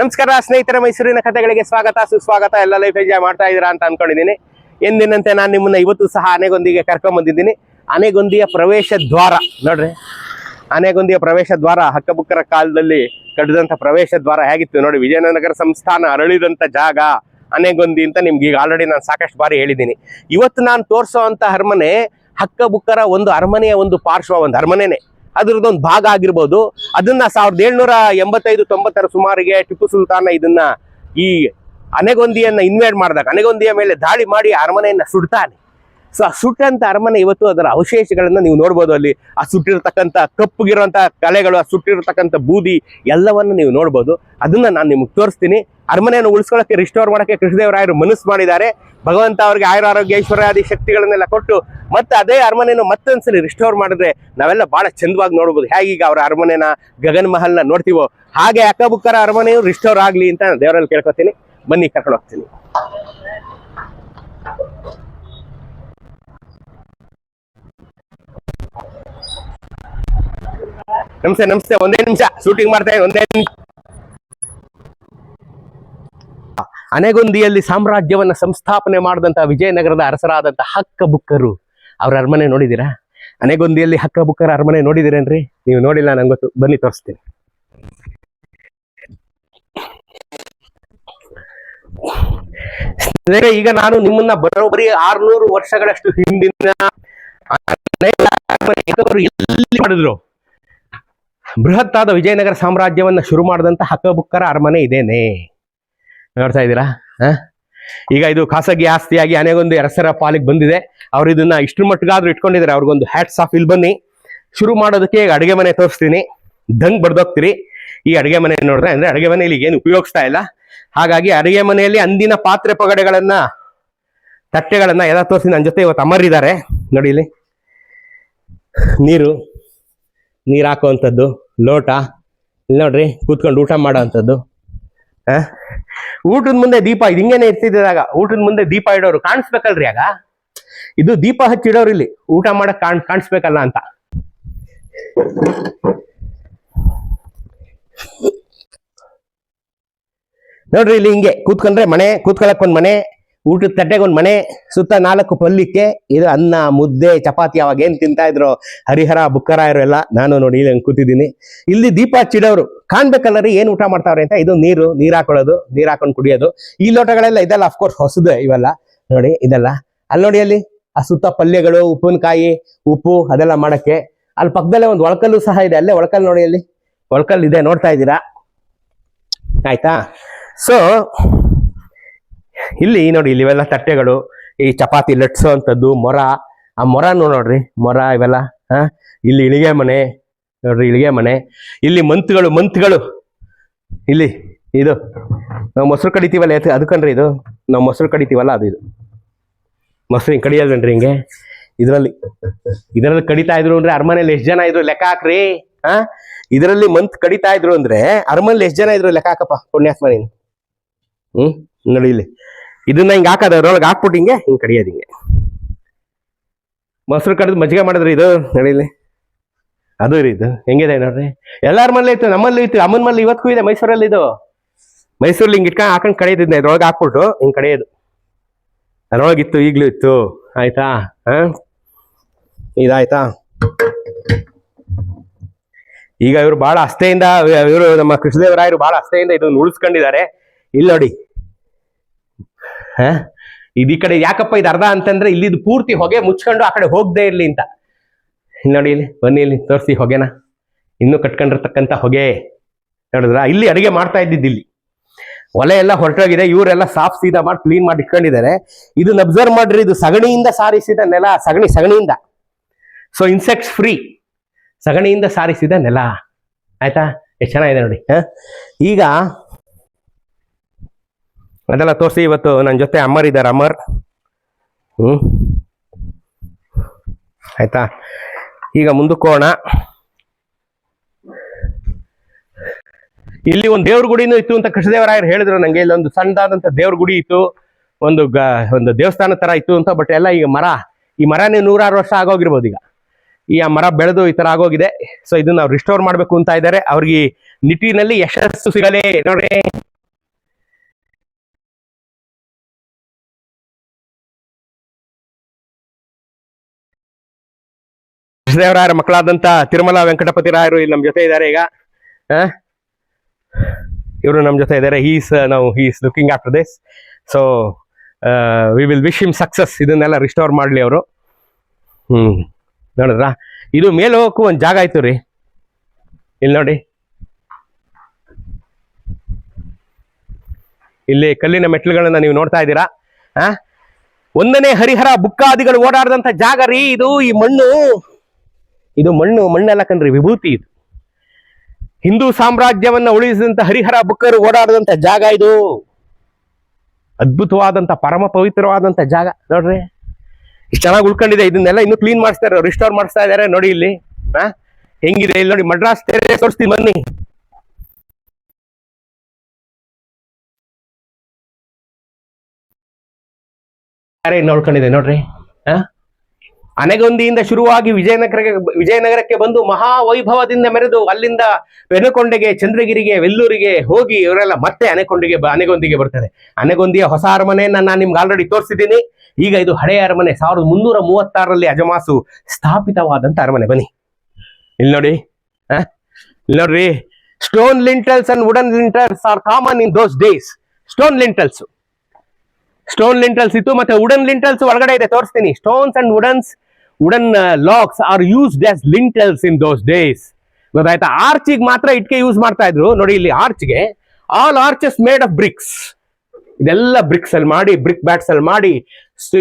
ನಮಸ್ಕಾರ, ಸ್ನೇಹಿತರ, ಮೈಸೂರಿನ ಕಥೆಗಳಿಗೆ ಸ್ವಾಗತ, ಸುಸ್ವಾಗತ, ಎಲ್ಲ ಲೈಫ್ ಎಂಜಾಯ್ ಮಾಡ್ತಾ ಇದ್ದೀರಾ ಅಂತ ಅನ್ಕೊಂಡಿದ್ದೀನಿ. ಎಂದಿನಂತೆ ನಾನು ನಿಮ್ಮನ್ನ ಇವತ್ತು ಸಹ ಆನೆಗೊಂದಿಗೆ ಕರ್ಕೊಂಬಂದಿದ್ದೀನಿ ಆನೆಗೊಂದಿಯ ಪ್ರವೇಶ ದ್ವಾರ, ನೋಡ್ರಿ. ಆನೆಗೊಂದಿಯ ಪ್ರವೇಶ ದ್ವಾರ, ಹಕ್ಕಬುಕ್ಕರ ಕಾಲದಲ್ಲಿ ಕಟ್ಟಿದಂತ ಪ್ರವೇಶ ದ್ವಾರ ಹೇಗಿತ್ತು ನೋಡಿ, ವಿಜಯನಗರ ಸಂಸ್ಥಾನ ಅರಳಿದಂತ ಜಾಗ ಆನೆಗೊಂದಿ ಅಂತ ನಿಮ್ಗೆ ಈಗ ಆಲ್ರೆಡಿ ನಾನು ಸಾಕಷ್ಟು ಬಾರಿ ಹೇಳಿದ್ದೀನಿ. ಇವತ್ತು ನಾನು ತೋರಿಸೋ ಅಂತ ಅರಮನೆ ಹಕ್ಕಬುಕ್ಕರ ಒಂದು ಅರಮನೆಯ ಒಂದು ಪಾರ್ಶ್ವ, ಒಂದು ಅರಮನೆನೇ. ಅದ್ರದ್ದೊಂದು ಭಾಗ ಆಗಿರ್ಬೋದು. ಅದನ್ನ ಸಾವಿರದ ಏಳ್ನೂರ ಎಂಬತ್ತೈದು, ತೊಂಬತ್ತರ ಸುಮಾರಿಗೆ ಟಿಪ್ಪು ಸುಲ್ತಾನ ಇದನ್ನ ಈ ಅನೆಗೊಂದಿಯನ್ನ ಇನ್ವೇಡ್ ಮಾಡಿದಾಗ ಅನೆಗೊಂದಿಯ ಮೇಲೆ ದಾಳಿ ಮಾಡಿ ಅರಮನೆಯನ್ನ ಸುಡ್ತಾನೆ. ಸೊ ಆ ಸುಟ್ಟಂತ ಅರಮನೆ ಇವತ್ತು ಅದರ ಅವಶೇಷಗಳನ್ನ ನೀವು ನೋಡ್ಬೋದು ಅಲ್ಲಿ. ಆ ಸುಟ್ಟಿರತಕ್ಕಂಥ ಕಪ್ಪುಗಿರುವಂತಹ ಕಲೆಗಳು, ಆ ಸುಟ್ಟಿರತಕ್ಕಂಥ ಬೂದಿ ಎಲ್ಲವನ್ನು ನೀವು ನೋಡ್ಬೋದು. ಅದನ್ನ ನಾನು ನಿಮ್ಗೆ ತೋರಿಸ್ತೀನಿ. ಅರಮನೆಯನ್ನು ಉಳಿಸ್ಕೊಳ್ಳೋಕೆ ರಿಸ್ಟೋರ್ ಮಾಡೋಕೆ ಕೃಷ್ಣದೇವರಾಯರು ಮನಸ್ಸು ಮಾಡಿದ್ದಾರೆ. ಭಗವಂತ ಅವರಿಗೆ ಆಯುರ ಆರೋಗ್ಯ ಶಕ್ತಿಗಳನ್ನೆಲ್ಲ ಕೊಟ್ಟು ಮತ್ತೆ ಅದೇ ಅರಮನೆಯನ್ನು ಮತ್ತೊಂದ್ಸಲಿ ರಿಸ್ಟೋರ್ ಮಾಡಿದ್ರೆ ನಾವೆಲ್ಲ ಬಹಳ ಚಂದವಾಗಿ ನೋಡ್ಬೋದು. ಹೇಗೀಗ ಅವರ ಅರಮನೆನ, ಗಗನ್ ಮಹಲ್ನ ನೋಡ್ತೀವೋ? ಹಾಗೆ ಅಕ್ಕಬುಕ್ಕರ ಅರಮನೆಯು ರಿಸ್ಟೋರ್ ಆಗ್ಲಿ ಅಂತ ದೇವರಲ್ಲಿ ಕೇಳ್ಕೊತೀನಿ. ಬನ್ನಿ ಕರ್ಕೊಂಡು ಹೋಗ್ತೀನಿ. ನಮಸ್ತೆ ನಮಸ್ತೆ. ಒಂದೇ ನಿಮಿಷ. ಶೂಟಿಂಗ್ ಮಾಡ್ತಾ ಒಂದೇ ನಿಮಿಷ. ಅನೆಗೊಂದಿಯಲ್ಲಿ ಸಾಮ್ರಾಜ್ಯವನ್ನ ಸಂಸ್ಥಾಪನೆ ಮಾಡಿದಂತ ವಿಜಯನಗರದ ಅರಸರಾದಂತ ಹಕ್ಕ ಬುಕ್ಕರು ಅವ್ರ ಅರಮನೆ ನೋಡಿದೀರಾ ಅನೆಗೊಂದಿಯಲ್ಲಿ ಹಕ್ಕ ಬುಕ್ಕರ ಅರಮನೆ ನೋಡಿದಿರೇನ್ರಿ ನೀವು ನೋಡಿಲ್ಲ, ನಂಗೆ ಗೊತ್ತು. ಬನ್ನಿ, ತೋರಿಸ್ತೀನಿ. ಈಗ ನಾನು ನಿಮ್ಮನ್ನ ಬರೋಬ್ಬರಿ ಆರ್ನೂರು ವರ್ಷಗಳಷ್ಟು ಹಿಂದಿನ ಮಾಡಿದ್ರು? ಬೃಹತ್ತಾದ ವಿಜಯನಗರ ಸಾಮ್ರಾಜ್ಯವನ್ನು ಶುರು ಮಾಡಿದಂಥ ಹಕ್ಕಬುಕ್ಕರ ಅರಮನೆ ಇದೇನೆ. ನೋಡ್ತಾ ಇದ್ದೀರಾ? ಈಗ ಇದು ಖಾಸಗಿ ಆಸ್ತಿಯಾಗಿ ಅನೇಗೊಂದು ಅರಸರ ಪಾಲಿಗೆ ಬಂದಿದೆ. ಅವ್ರು ಇದನ್ನ ಇಷ್ಟು ಮಟ್ಟಿಗಾದ್ರೂ ಇಟ್ಕೊಂಡಿದ್ದಾರೆ ಅವ್ರಿಗೊಂದು ಹ್ಯಾಟ್ಸ್ ಆಫ್ ಇಲ್ಲಿ ಬನ್ನಿ. ಶುರು ಮಾಡೋದಕ್ಕೆ ಈಗ ಅಡುಗೆ ಮನೆ ತೋರಿಸ್ತೀನಿ. ದಂಗ್ ಬರ್ದೋಗ್ತೀರಿ. ಈ ಅಡುಗೆ ಮನೆ ನೋಡಿದ್ರೆ ಅಂದ್ರೆ ಅಡುಗೆ ಮನೆಯಲ್ಲಿ ಏನು ಉಪಯೋಗಿಸ್ತಾ ಇಲ್ಲ. ಹಾಗಾಗಿ ಅಡುಗೆ ಮನೆಯಲ್ಲಿ ಅಂದಿನ ಪಾತ್ರೆ ಪಗಡೆಗಳನ್ನ, ತಟ್ಟೆಗಳನ್ನ ಎಲ್ಲ ತೋರಿಸಿ ನನ್ನ ಜೊತೆ ಇವತ್ತು ಅಮರಿದ್ದಾರೆ ನೋಡಿ ಇಲ್ಲಿ. ನೀರು. ನೀರು ಹಾಕುವಂಥದ್ದು, ಲೋಟ. ಇಲ್ಲಿ ನೋಡ್ರಿ, ಕೂತ್ಕೊಂಡು ಊಟ ಮಾಡೋವಂಥದ್ದು. ಆ? ಊಟದ ಮುಂದೆ ದೀಪ, ಇದು ಹಿಂಗೇನೆ ಇರ್ತಿದ್ದಾಗ ಊಟದ ಮುಂದೆ ದೀಪ ಇಡೋರು ಕಾಣಿಸ್ಬೇಕಲ್ರಿ ಆಗ? ಇದು ದೀಪ ಹಚ್ಚಿಡೋರು ಇಲ್ಲಿ, ಊಟ ಮಾಡಕ್ ಕಾಣ್, ಕಾಣಿಸ್ಬೇಕಲ್ಲ ಅಂತ. ನೋಡ್ರಿ ಇಲ್ಲಿ ಹಿಂಗೆ, ಕೂತ್ಕೊಂಡ್ರೆ ಮನೆ ಕೂತ್ಕೊಳಕ್ ಒಂದ್ ಮನೆ ಊಟದ ತಟ್ಟೆಗೊಂದು ಮನೆ, ಸುತ್ತ ನಾಲ್ಕು ಪಲ್ಲಿಕ್ಕೆ ಇದು ಅನ್ನ, ಮುದ್ದೆ, ಚಪಾತಿ, ಅವಾಗ ಏನು ತಿಂತಾ ಇದ್ರು ಹರಿಹರ, ಬುಕ್ಕರ ಇರೋಲ್ಲ ನಾನು ನೋಡಿ ಇಲ್ಲಿ ಕೂತಿದ್ದೀನಿ. ಇಲ್ಲಿ ದೀಪ ಚಿಡೋರು ಕಾಣ್ಬೇಕಲ್ಲರಿ ಏನ್ ಊಟ ಮಾಡ್ತಾವ್ರೆ ಅಂತ. ಇದು ನೀರು ನೀರು ಹಾಕೊಳ್ಳೋದು, ನೀರ್ ಹಾಕೊಂಡು ಕುಡಿಯೋದು. ಈ ಲೋಟಗಳೆಲ್ಲ ಇದೆಲ್ಲ ಅಫ್ಕೋರ್ಸ್ ಹೊಸದು ಇವೆಲ್ಲ. ನೋಡಿ, ಇದೆಲ್ಲ. ಅಲ್ಲಿ ನೋಡಿ ಅಲ್ಲಿ, ಆ ಸುತ್ತ ಪಲ್ಯಗಳು, ಉಪ್ಪಿನಕಾಯಿ, ಉಪ್ಪು, ಅದೆಲ್ಲ ಮಾಡಕ್ಕೆ. ಅಲ್ಲಿ ಪಕ್ಕದಲ್ಲೇ ಒಂದು ಒಳಕಲ್ಲು ಸಹ ಇದೆ. ಅಲ್ಲೇ ಒಳಕಲ್ ನೋಡಿ ಅಲ್ಲಿ. ಒಳಕಲ್ ಇದೆ, ನೋಡ್ತಾ ಇದ್ದೀರಾ? ಆಯ್ತಾ? ಸೊ ಇಲ್ಲಿ ನೋಡಿ ಇಲ್ಲಿ ಇವೆಲ್ಲ ತಟ್ಟೆಗಳು, ಈ ಚಪಾತಿ ಲಟ್ಸೋ ಅಂಥದ್ದು ಮೊರ. ಆ ಮೊರನು ನೋಡ್ರಿ, ಮೊರ ಇವೆಲ್ಲ, ಹಾ? ಇಲ್ಲಿ ಇಳಿಗೆ ಮನೆ, ನೋಡ್ರಿ, ಇಳಿಗೆ ಮನೆ. ಇಲ್ಲಿ ಮಂತ್ಗಳು ಮಂತ್ಗಳು. ಇಲ್ಲಿ, ಇದು. ನಾವು ಮೊಸರು ಕಡಿತೀವಲ್ಲ ಅದಕ್ಕನ್ರಿ ಇದು. ನಾವು ಮೊಸರು ಕಡಿತೀವಲ್ಲ, ಅದು ಇದು. ಮೊಸರು ಹಿಂಗೆ ಕಡಿಯಲ್ವೇನ್ರಿ ಹಿಂಗೆ? ಇದರಲ್ಲಿ ಇದರಲ್ಲಿ ಕಡಿತಾ ಇದ್ರು ಅಂದ್ರೆ ಅರಮನೆಯಲ್ಲಿ ಎಷ್ಟು ಜನ ಇದ್ರು ಲೆಕ್ಕ ಹಾಕ್ರಿ, ಹಾ? ಇದರಲ್ಲಿ ಮಂತ್ ಕಡಿತಾ ಇದ್ರು ಅಂದ್ರೆ ಅರಮನೆಯಲ್ಲಿ ಎಷ್ಟು ಜನ ಇದ್ರು ಲೆಕ್ಕ ಹಾಕಪ್ಪ, ಪುಣ್ಯಾತ್ಮ ಹ್ಮ್? ನೋಡಿ ಇಲ್ಲಿ. ಇದನ್ನ ಹಿಂಗೆ ಹಾಕೋದು, ಅದ್ರೊಳಗೆ ಹಾಕ್ಬಿಟ್ಟು ಹಿಂಗೆ ಹಿಂಗೆ ಕಡಿಯೋದು ಹಿಂಗೆ. ಮೊಸರು ಕಡಿದು ಮಜ್ಜಿಗೆ ಮಾಡಿದ್ರಿ ಇದು, ನಡೀಲಿ. ಅದು ರೀ ಇದು. ಹೆಂಗಿದೆ ನೋಡ್ರಿ? ಎಲ್ಲಾರ ಮನೇಲಿ ಇತ್ತು ನಮ್ಮಲ್ಲಿ ಇತ್ತು ಅಮ್ಮನ ಮನೇಲಿ ಇವತ್ತಿಗೂ ಇದೆ ಮೈಸೂರಲ್ಲಿ ಇದು. ಮೈಸೂರಲ್ಲಿ ಹಿಂಗೆ ಇಟ್ಕೊಂಡು ಹಾಕೊಂಡು ಕಡಿಯೋದಿದ್ನ, ಇದ್ರೊಳಗೆ ಹಾಕ್ಬಿಟ್ಟು ಹಿಂಗೆ ಕಡಿಯೋದು. ಅದ್ರೊಳಗಿತ್ತು ಈಗಲೂ ಇತ್ತು. ಆಯ್ತಾ? ಹಾಂ? ಇದಾಯ್ತಾ? ಈಗ ಇವರು ಬಹಳ ಅಷ್ಟೆಯಿಂದ ಇವರು ನಮ್ಮ ಕೃಷ್ಣದೇವರಾಯರು ಬಹಳ ಅಷ್ಟೆಯಿಂದ ಇದನ್ನು ಉಳಿಸ್ಕೊಂಡಿದ್ದಾರೆ. ಇಲ್ಲಿ ನೋಡಿ. ಇದು ಈ ಕಡೆ ಯಾಕಪ್ಪ ಇದು ಅರ್ಧ ಅಂತಂದ್ರೆ ಇಲ್ಲಿದು ಪೂರ್ತಿ ಹೊಗೆ ಮುಚ್ಕೊಂಡು ಆ ಕಡೆ ಹೋಗದೆ ಇರ್ಲಿ ಅಂತ. ನೋಡಿ ಇಲ್ಲಿ, ಬನ್ನಿ ಇಲ್ಲಿ, ತೋರಿಸಿ ಹೊಗೆನ. ಇನ್ನೂ ಕಟ್ಕೊಂಡಿರ್ತಕ್ಕಂಥ ಹೊಗೆ. ನೋಡಿದ್ರ? ಇಲ್ಲಿ ಅಡಿಗೆ ಮಾಡ್ತಾ ಇದ್ದಿದ್ದು ಇಲ್ಲಿ. ಒಲೆ ಎಲ್ಲ ಹೊರಟೋಗಿದೆ, ಇವರೆಲ್ಲ ಸಾಫ್ ಸೀದಾ ಮಾಡಿ ಕ್ಲೀನ್ ಮಾಡಿ ಇಟ್ಕೊಂಡಿದ್ದಾರೆ. ಇದನ್ನ ಅಬ್ಸರ್ವ್ ಮಾಡ್ರಿ, ಇದು ಸಗಣಿಯಿಂದ ಸಾರಿಸಿದ ನೆಲ, ಸಗಣಿ ಸಗಣಿಯಿಂದ. ಸೊ ಇನ್ಸೆಕ್ಟ್ಸ್ ಫ್ರೀ ಸಗಣಿಯಿಂದ ಸಾರಿಸಿದ ನೆಲ. ಆಯ್ತಾ? ಎಷ್ಟು ಚೆನ್ನಾಗಿದೆ ನೋಡಿ? ಈಗ ಅದೆಲ್ಲ ತೋರಿಸಿ ಇವತ್ತು ನನ್ನ ಜೊತೆ ಅಮ್ಮರ್ ಇದ್ದಾರೆ, ಅಮರ್. ಹ್ಞೂ ಆಯಿತಾ? ಈಗ ಮುಂದಕ್ಕೆ ಹೋಗೋಣ. ಇಲ್ಲಿ ಒಂದು ದೇವ್ರ ಗುಡಿನೂ ಇತ್ತು ಅಂತ ಕೃಷ್ಣದೇವರಾಯರು ಹೇಳಿದ್ರು. ನನಗೆ ಇಲ್ಲೊಂದು ಸಣ್ಣದಾದಂಥ ದೇವ್ರ ಗುಡಿ ಇತ್ತು. ಒಂದು ಗ, ಒಂದು ದೇವಸ್ಥಾನ ಥರ ಇತ್ತು ಅಂತ ಬಟ್ ಎಲ್ಲ ಈಗ ಮರ, ಈ ಮರನೇ ನೂರಾರು ವರ್ಷ ಆಗೋಗಿರ್ಬೋದು ಈಗ. ಈ ಆ ಮರ ಬೆಳೆದು ಈ ಥರ ಆಗೋಗಿದೆ. ಸೊ ಇದನ್ನು ನಾವು ರಿಸ್ಟೋರ್ ಮಾಡಬೇಕು ಅಂತ ಇದ್ದಾರೆ. ಅವ್ರಿಗೆ ನಿಟ್ಟಿನಲ್ಲಿ ಯಶಸ್ಸು ಸಿಗಲೇ. ನೋಡ್ರಿ. ಕೃಷ್ಣದೇವರಾಯರ ಮಕ್ಕಳಾದಂತ ತಿರುಮಲ ವೆಂಕಟಪತಿ ರಾಯರು ಇಲ್ಲಿ ನಮ್ಮ ಜೊತೆ ಇದ್ದಾರೆ ಈಗ. ಇವರು ನಮ್ಮ ಜೊತೆ ಇದ್ದಾರೆ. ಹೀಸ್ ನಾವು he's looking after this so we will wish him success ಇದನ್ನೆಲ್ಲ ರಿಸ್ಟೋರ್ ಮಾಡಲಿ ಅವರು. ಹ್ಮ್. ನೋಡಿದ್ರ? ಇದು ಮೇಲೆ ಹೋಗಕ್ಕೂ ಒಂದು ಜಾಗ ಆಯ್ತು ರೀ. ಇಲ್ಲಿ ನೋಡಿ. ಇಲ್ಲಿ ಕಲ್ಲಿನ ಮೆಟ್ಲುಗಳನ್ನ ನೀವು ನೋಡ್ತಾ ಇದ್ದೀರಾ? ಆ? ಒಂದನೇ ಹರಿಹರ ಬುಕ್ಕಾದಿಗಳು ಓಡಾಡದಂತ ಜಾಗ ರೀ ಇದು. ಈ ಮಣ್ಣು. ಇದು ಮಣ್ಣು, ಮಣ್ಣೆಲ್ಲ ಕಣ್ರಿ, ವಿಭೂತಿ ಇದು. ಹಿಂದೂ ಸಾಮ್ರಾಜ್ಯವನ್ನ ಉಳಿಸಿದಂತ ಹರಿಹರ ಬುಕ್ಕರು ಓಡಾಡದಂತ ಜಾಗ ಇದು. ಅದ್ಭುತವಾದಂತ, ಪರಮ ಪವಿತ್ರವಾದಂತ ಜಾಗ. ನೋಡ್ರಿ, ಇಷ್ಟು ಚೆನ್ನಾಗಿ ಉಳ್ಕೊಂಡಿದೆ. ಇದನ್ನೆಲ್ಲ ಇನ್ನು ಕ್ಲೀನ್ ಮಾಡಿಸ್ತಾರೆ ರಿಸ್ಟೋರ್ ಮಾಡಿಸ್ತಾ ಇದ್ದಾರೆ ನೋಡಿ ಇಲ್ಲಿ. ಹಾ, ಹೆಂಗಿದೆ? ಇಲ್ಲಿ ನೋಡಿ, ಮಡ್ರಾಸ್ ತೆರೆ ತೋರಿಸ್ತೀನಿ ಬನ್ನಿ. ನೋಡ್ಕೊಂಡಿದೆ ನೋಡ್ರಿ ಆ ಅನೆಗೊಂದಿಯಿಂದ ಶುರುವಾಗಿ ವಿಜಯನಗರಕ್ಕೆ ವಿಜಯನಗರಕ್ಕೆ ಬಂದು ಮಹಾ ವೈಭವದಿಂದ ಮೆರೆದು ಅಲ್ಲಿಂದ ವೆನಕೊಂಡೆಗೆ ಚಂದ್ರಗಿರಿಗೆ, ವೆಲ್ಲೂರಿಗೆ ಹೋಗಿ ಇವರೆಲ್ಲ ಮತ್ತೆ ಅನೆಕೊಂಡಿಗೆ ಅನೆಗೊಂದಿಗೆ ಬರ್ತಾರೆ. ಅನೆಗೊಂದಿಯ ಹೊಸ ಅರಮನೆಯನ್ನ ನಾನು ನಿಮ್ಗೆ ಆಲ್ರೆಡಿ ತೋರಿಸಿದ್ದೀನಿ. ಈಗ ಇದು ಹಳೆಯ ಅರಮನೆ, ಸಾವಿರದ ಮುನ್ನೂರ ಮೂವತ್ತಾರರಲ್ಲಿ ಅಜಮಾಸು ಸ್ಥಾಪಿತವಾದಂತ ಅರಮನೆ. ಬನ್ನಿ. ಇಲ್ಲಿ ನೋಡಿ? ಇಲ್ಲಿ ನೋಡ್ರಿ. Stone lintels and wooden lintels are common in those days stone lintels stone lintels ಇತ್ತು ಮತ್ತೆ ವುಡನ್ ಲಿಂಟಲ್ಸ್ ಒಳಗಡೆ ಇದೆ, ತೋರಿಸ್ತೀನಿ. Stones and woodens wooden logs are used as lintels in those days ಗೊತ್ತಾಯ್ತಾ? ಆರ್ಚಿಗೆ ಮಾತ್ರ ಇಟ್ಕೆ ಯೂಸ್ ಮಾಡ್ತಾ ಇದ್ರು. ನೋಡಿ ಇಲ್ಲಿ ಆರ್ಚ್ಗೆ all arches made of bricks ಇದೆಲ್ಲ ಬ್ರಿಕ್ಸ್ ಅಲ್ಲಿ ಮಾಡಿ ಬ್ರಿಕ್ ಬ್ಯಾಟ್ಸ್ ಅಲ್ಲಿ ಮಾಡಿ.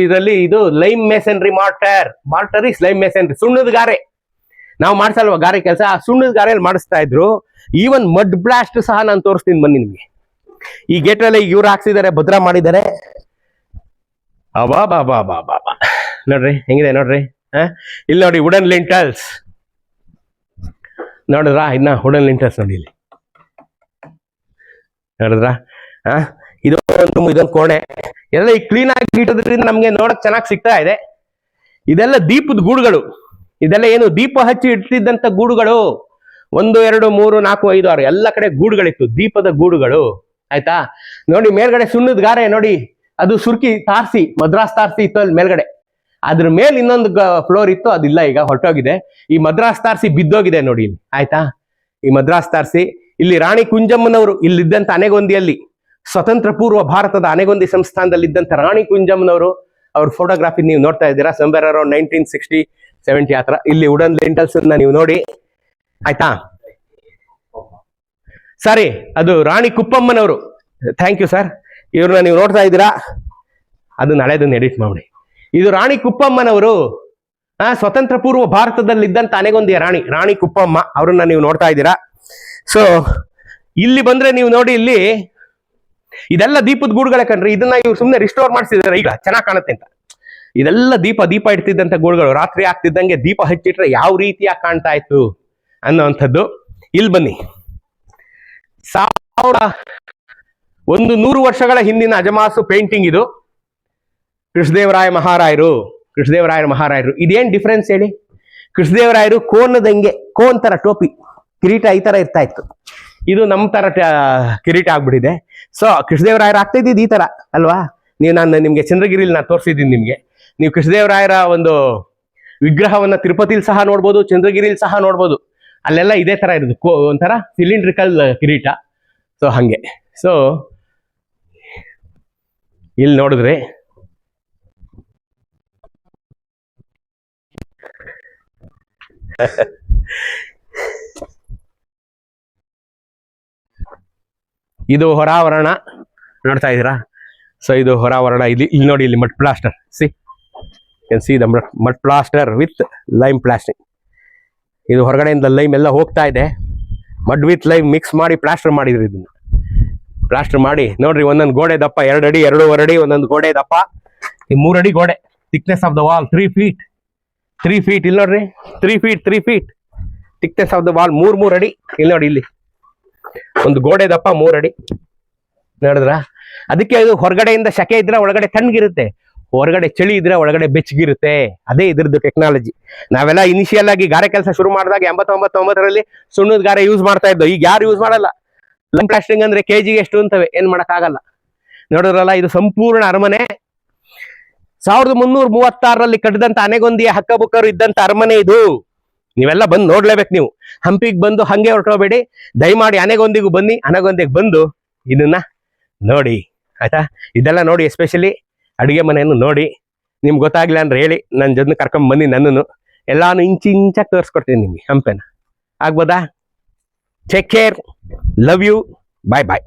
ಇದರಲ್ಲಿ ಇದು lime masonry mortar mortar is lime masonry ಸುಣ್ಣದ ಗಾರೆ. ನಾವು ಮಾಡ್ಸಲ್ವ ಗಾರೆ ಕೆಲಸ? ಆ ಸುಣ್ಣದ ಗಾರೆಯಲ್ಲಿ ಮಾಡಿಸ್ತಾ ಇದ್ರು. ಈವನ್ ಮಡ್ ಬ್ಲಾಸ್ಟ್ ಸಹ ನಾನು ತೋರಿಸ್ತೀನಿ ಬನ್ನಿ ನಿಮಗೆ. ಈ ಗೇಟ್ ಅಲ್ಲಿ ಇವ್ರು ಹಾಕ್ಸಿದ್ದಾರೆ, ಭದ್ರ ಮಾಡಿದ್ದಾರೆ. ಅಬಾ ಬಾ ಬಾ ಬಾ ಬಾ ಬಾ. ನೋಡ್ರಿ, ಹೆಂಗಿದೆ ನೋಡ್ರಿ? ಇಲ್ಲಿ ನೋಡಿ ವುಡನ್ ಲಿಂಟಲ್ಸ್ ನೋಡಿದ್ರಾ? ಇನ್ನ ವುಡನ್ ಲಿಂಟಲ್ಸ್ ನೋಡಿ ಇಲ್ಲಿ. ನೋಡಿದ್ರಾ? ಆ ಇದೊಂದು ಇದೊಂದು ಕೋಣೆ. ಎಲ್ಲ ಈ ಕ್ಲೀನ್ ಆಗಿ ಇಟ್ಟೋದ್ರಿಂದ ನಮ್ಗೆ ನೋಡಕ್ ಚೆನ್ನಾಗಿ ಸಿಗ್ತಾ ಇದೆ. ಇದೆಲ್ಲ ದೀಪದ ಗೂಡುಗಳು. ಇದೆಲ್ಲ ಏನು ದೀಪ ಹಚ್ಚಿ ಇಟ್ಟಿದ್ದಂತ ಗೂಡುಗಳು. ಒಂದು, ಎರಡು, ಮೂರು, ನಾಲ್ಕು, ಐದು, ಆರು, ಎಲ್ಲ ಕಡೆ ಗೂಡುಗಳಿತ್ತು, ದೀಪದ ಗೂಡುಗಳು. ಆಯ್ತಾ? ನೋಡಿ ಮೇಲ್ಗಡೆ ಸುಣ್ಣದ ಗಾರೆ ನೋಡಿ. ಅದು ಸುರ್ಕಿ ತಾರ್ಸಿ, ಮದ್ರಾಸ್ ತಾರ್ಸಿ ಇತ್ತು ಅಲ್ಲಿ ಮೇಲ್ಗಡೆ. ಅದ್ರ ಮೇಲೆ ಇನ್ನೊಂದು ಫ್ಲೋರ್ ಇತ್ತು, ಅದಿಲ್ಲ, ಈಗ ಹೊರಟೋಗಿದೆ. ಈ ಮದ್ರಾಸ್ ತಾರ್ಸಿ ಬಿದ್ದೋಗಿದೆ ನೋಡಿ ಇಲ್ಲಿ. ಆಯ್ತಾ? ಈ ಮದ್ರಾಸ್ ತಾರ್ಸಿ, ಇಲ್ಲಿ ರಾಣಿ ಕುಂಜಮ್ಮನವರು ಇಲ್ಲಿದ್ದಂತ ಅನೆಗೊಂದಿಯಲ್ಲಿ ಸ್ವತಂತ್ರ ಪೂರ್ವ ಭಾರತದ ಅನೆಗೊಂದಿ ಸಂಸ್ಥಾನದಲ್ಲಿದ್ದಂತ ರಾಣಿ ಕುಂಜಮ್ಮನವರು, ಅವ್ರ ಫೋಟೋಗ್ರಾಫಿ ನೀವು ನೋಡ್ತಾ ಇದ್ದೀರಾ? ಸೆಂಬರ್ ಅರೌಂಡ್ ನೈನ್ಟೀನ್ ಸಿಕ್ಸ್ಟಿ ಸೆವೆಂಟಿ ಆತರ ಇಲ್ಲಿ ವುಡನ್ ಲಿಂಟಲ್ಸ್ ನೀವು ನೋಡಿ. ಆಯ್ತಾ? ಸರಿ, ಅದು ರಾಣಿ ಕುಪ್ಪಮ್ಮನವರು. ಥ್ಯಾಂಕ್ ಯು ಸರ್ ಇವ್ರನ್ನ ನೀವು ನೋಡ್ತಾ ಇದ್ದೀರಾ? ಅದು ನಾಳೆದನ್ನ ಎಡಿಟ್ ಮಾಡಿ. ಇದು ರಾಣಿ ಕುಪ್ಪಮ್ಮನವರು, ಆ, ಸ್ವತಂತ್ರ ಪೂರ್ವ ಭಾರತದಲ್ಲಿದ್ದಂತ ಅನೆಗೊಂದಿಯ ರಾಣಿ ರಾಣಿ ಕುಪ್ಪಮ್ಮ, ಅವರನ್ನ ನೀವು ನೋಡ್ತಾ ಇದ್ದೀರಾ? ಸೊ ಇಲ್ಲಿ ಬಂದ್ರೆ ನೀವು ನೋಡಿ ಇಲ್ಲಿ, ಇದೆಲ್ಲ ದೀಪದ ಗೂಡುಗಳ ಕಣ್ರಿ, ಇದನ್ನ ಇವ್ರು ಸುಮ್ಮನೆ ರಿಸ್ಟೋರ್ ಮಾಡಿಸಿದಾರೆ ಈಗ ಚೆನ್ನಾಗಿ ಕಾಣುತ್ತೆ ಅಂತ. ಇದೆಲ್ಲ ದೀಪ ದೀಪ ಇಡ್ತಿದ್ದಂತ ಗೂಡುಗಳು, ರಾತ್ರಿ ಆಗ್ತಿದ್ದಂಗೆ ದೀಪ ಹಚ್ಚಿಟ್ರೆ ಯಾವ ರೀತಿಯಾಗಿ ಕಾಣ್ತಾ ಇತ್ತು ಅನ್ನೋವಂಥದ್ದು ಇಲ್ಲಿ ಬನ್ನಿ. ಸಾವಿರ ಒಂದು ನೂರು ವರ್ಷಗಳ ಹಿಂದಿನ ಅಜಮಾಸು ಪೇಂಟಿಂಗ್ ಇದು. ಕೃಷ್ಣದೇವರಾಯ ಮಹಾರಾಯರು, ಕೃಷ್ಣದೇವರಾಯರ ಮಹಾರಾಯರು, ಇದೇನ್ ಡಿಫ್ರೆನ್ಸ್ ಹೇಳಿ? ಕೃಷ್ಣದೇವರಾಯರು ಕೋನದಂಗೆ, ಕೋನ್ ತರ ಟೋಪಿ, ಕಿರೀಟ ಈ ತರ ಇರ್ತಾ ಇತ್ತು. ಇದು ನಮ್ಮ ತರ ಕಿರೀಟ ಆಗ್ಬಿಟ್ಟಿದೆ. ಸೊ ಕೃಷ್ಣದೇವರಾಯರು ಆಗ್ತಾ ಇದ್ದಿದ್ದು ಈ ತರ, ಅಲ್ವಾ? ನೀವು ನಾನು ನಿಮ್ಗೆ ಚಂದ್ರಗಿರಿಲಿ ನಾನು ತೋರಿಸಿದ್ದೀನಿ ನಿಮ್ಗೆ. ನೀವು ಕೃಷ್ಣದೇವರಾಯರ ಒಂದು ವಿಗ್ರಹವನ್ನ ತಿರುಪತಿಲಿ ಸಹ ನೋಡ್ಬೋದು, ಚಂದ್ರಗಿರಿಲಿ ಸಹ ನೋಡ್ಬೋದು. ಅಲ್ಲೆಲ್ಲ ಇದೇ ತರ ಇರೋದು, ಕೋ, ಒಂಥರ ಸಿಲಿಂಡ್ರಿಕಲ್ ಕಿರೀಟ. ಸೊ ಹಂಗೆ. ಸೊ ಇಲ್ಲಿ ನೋಡಿದ್ರೆ ಇದು ಹೊರಾವರಣ ನೋಡ್ತಾ ಇದ್ದೀರಾ? ಸೊ ಇದು ಹೊರಾವರಣ. ಇಲ್ಲಿ ಇಲ್ಲಿ ನೋಡಿ, ಇಲ್ಲಿ ಮಟ್ ಪ್ಲಾಸ್ಟರ್ ಸಿ ಏನ್ C the mud plaster with lime plastering ಇದು ಹೊರಗಡೆಯಿಂದ ಲೈಮ್ ಎಲ್ಲ ಹೋಗ್ತಾ ಇದೆ. ಮಡ್ ವಿತ್ ಲೈಮ್ ಮಿಕ್ಸ್ ಮಾಡಿ ಪ್ಲಾಸ್ಟರ್ ಮಾಡಿದ್ರು ಇದನ್ನ. ಪ್ಲಾಸ್ಟರ್ ಮಾಡಿ. ನೋಡ್ರಿ, ಒಂದೊಂದು ಗೋಡೆ ದಪ್ಪ. ಎರಡು ಅಡಿ ಎರಡೂವರೆ ಅಡಿ, ಒಂದೊಂದು ಗೋಡೆ ದಪ್ಪ. ಈ ಮೂರಡಿ ಗೋಡೆ. Thickness of the wall three feet three feet ಇಲ್ಲಿ ನೋಡ್ರಿ. Three feet three feet thickness of the wall ಮೂರ್ ಮೂರ್ ಅಡಿ. ಇಲ್ಲಿ ನೋಡಿ, ಇಲ್ಲಿ. ಒಂದು ಗೋಡೆ ದಪ್ಪ, ಮೂರ್ ಅಡಿ. ನೋಡಿದ್ರ? ಅದಕ್ಕೆ ಅದು ಹೊರಗಡೆಯಿಂದ ಶಕೆ ಇದ್ರೆ ಒಳಗಡೆ ತಣ್ಣಗಿರುತ್ತೆ. ಹೊರಗಡೆ ಚಳಿ ಇದ್ರೆ ಒಳಗಡೆ ಬೆಚ್ಚಗಿರುತ್ತೆ. ಅದೇ ಇದ್ರದ್ದು ಟೆಕ್ನಾಲಜಿ ನಾವೆಲ್ಲ ಇನಿಷಿಯಲ್ ಆಗಿ ಗಾರೆ ಕೆಲಸ ಶುರು ಮಾಡಿದಾಗ ಎಂಬತ್ತೊಂಬತ್ತೊಂಬತ್ತರಲ್ಲಿ ಸುಣ್ಣದ ಗಾರೆ ಯೂಸ್ ಮಾಡ್ತಾ ಇದ್ದೋ. ಈಗ ಯಾರು ಯೂಸ್ ಮಾಡಲ್ಲ. ಲಂಗ್ ಪ್ಲಾಸ್ಟಿಂಗ್ ಅಂದ್ರೆ ಕೆಜಿಗೆ ಎಷ್ಟು ಅಂತವೆ. ಏನ್ ಮಾಡಕ್ ಆಗಲ್ಲ ನೋಡಿದ್ರಲ್ಲ, ಇದು ಸಂಪೂರ್ಣ ಅರಮನೆ. ಸಾವಿರದ ಮುನ್ನೂರ ಮೂವತ್ತಾರರಲ್ಲಿ ಕಟ್ಟಿದಂತ ಅನೆಗೊಂದಿಯ ಹಕ್ಕಬುಕ್ಕರು ಇದ್ದಂತ ಅರಮನೆ ಇದು. ನೀವೆಲ್ಲ ಬಂದು ನೋಡ್ಲೇಬೇಕು ನೀವು. ಹಂಪಿಗೆ ಬಂದು ಹಂಗೆ ಹೊರಟೋಬೇಡಿ ದಯಮಾಡಿ ಅನೆಗೊಂದಿಗೂ ಬನ್ನಿ. ಅನೆಗೊಂದಿಗೆ ಬಂದು ಇದನ್ನ ನೋಡಿ. ಆಯ್ತಾ? ಇದೆಲ್ಲ ನೋಡಿ ಎಸ್ಪೆಷಲಿ ಅಡುಗೆ ಮನೆಯನ್ನು ನೋಡಿ. ನಿಮ್ಗೆ ಗೊತ್ತಾಗ್ಲಿಲ್ಲ ಅಂದ್ರೆ ಹೇಳಿ. ನನ್ನ ಜೊತೆ ಕರ್ಕೊಂಡ್ ಬನ್ನಿ ನನ್ನನ್ನು. ಎಲ್ಲಾನು ಇಂಚು ಇಂಚಾಗಿ ತೋರಿಸ್ಕೊಡ್ತೀನಿ ನಿಮಗೆ ಹಂಪೆನ. ಆಗ್ಬೋದಾ? Take care love you bye bye